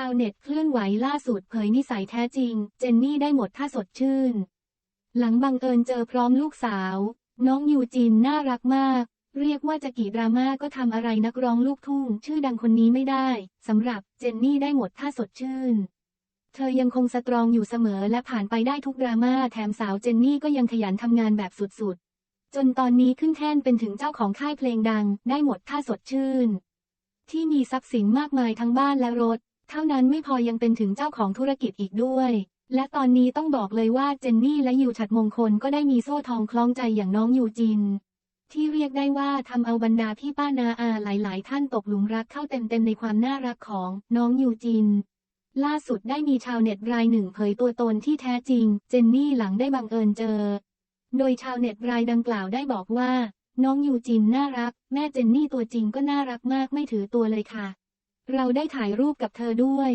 ชาวเน็ตเคลื่อนไหวล่าสุดเผยนิสัยแท้จริง เจนนี่ได้หมดถ้าสดชื่น หลังบังเอิญเจอพร้อมลูกสาว น้องยูจินน่ารักมาก เรียกว่าจะกี่ดราม่าก็ทำอะไรนักร้องลูกทุ่ง ชื่อดังคนนี้ไม่ได้สำหรับเจนนี่ได้หมดถ้าสดชื่น เธอยังคงสตรองอยู่เสมอและผ่านไปได้ทุกดราม่าแถมสาวเจนนี่ก็ยังขยันทำงานแบบสุดๆ จนตอนนี้ขึ้นแท่นเป็นถึงเจ้าของค่ายเพลงดัง ได้หมดถ้าสดชื่นที่มีทรัพย์สินมากมายทั้งบ้านและรถ เท่านั้นไม่พอยังเป็นถึงเจ้าของธุรกิจอีกด้วย และตอนนี้ต้องบอกเลยว่าเจนนี่และยูฉัดมงคลก็ได้มีโซ่ทองคล้องใจอย่างน้องยูจิน ที่เรียกได้ว่าทำเอาบรรดาพี่ป้านาอาหลายๆ ท่านตกหลุมรักเข้าเต็มๆในความน่ารักของน้องยูจินล่าสุดได้มีชาวเน็ตรายหนึ่งเผยตัวตนที่แท้จริง เจนนี่หลังได้บังเอิญเจอ โดยชาวเน็ตรายดังกล่าวได้บอกว่า น้องยูจินน่ารัก แม่เจนนี่ตัวจริงก็น่ารักมากไม่ถือตัวเลยค่ะ เราได้ถ่ายรูปกับเธอด้วย